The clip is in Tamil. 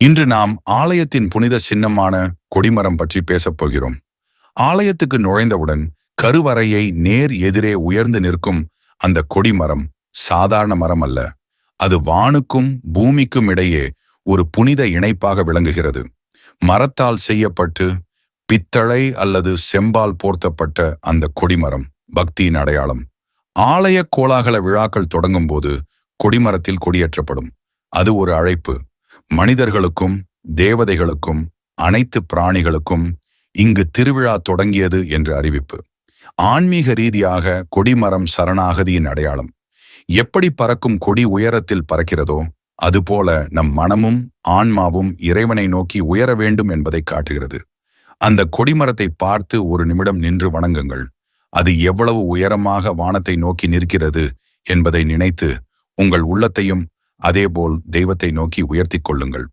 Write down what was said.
இன்று நாம் ஆலயத்தின் புனித சின்னமான கொடிமரம் பற்றி பேசப் போகிறோம். ஆலயத்துக்கு நுழைந்தவுடன் கருவறையை நேர் எதிரே உயர்ந்து நிற்கும் அந்த கொடிமரம் சாதாரண மரம் அல்ல. அது வானுக்கும் பூமிக்கும் இடையே ஒரு புனித இணைப்பாக விளங்குகிறது. மரத்தால் செய்யப்பட்டு பித்தளை அல்லது செம்பால் போர்த்தப்பட்ட அந்த கொடிமரம் பக்தியின் அடையாளம். ஆலய கோலாகல விழாக்கள் தொடங்கும் போது கொடிமரத்தில் கொடியேற்றப்படும். அது ஒரு அழைப்பு. மனிதர்களுக்கும் தேவதைகளுக்கும் அனைத்து பிராணிகளுக்கும் இங்கு திருவிழா தொடங்கியது என்று அறிவிப்பு. ஆன்மீக ரீதியாக கொடிமரம் சரணாகதியின் அடையாளம். எப்படி பறக்கும் கொடி உயரத்தில் பறக்கிறதோ அதுபோல நம் மனமும் ஆன்மாவும் இறைவனை நோக்கி உயர வேண்டும் என்பதை காட்டுகிறது. அந்த கொடிமரத்தை பார்த்து ஒரு நிமிடம் நின்று வணங்குங்கள். அது எவ்வளவு உயரமாக வானத்தை நோக்கி நிற்கிறது என்பதை நினைத்து உங்கள் உள்ளத்தையும் அதேபோல் தெய்வத்தை நோக்கி உயர்த்திக் கொள்ளுங்கள்.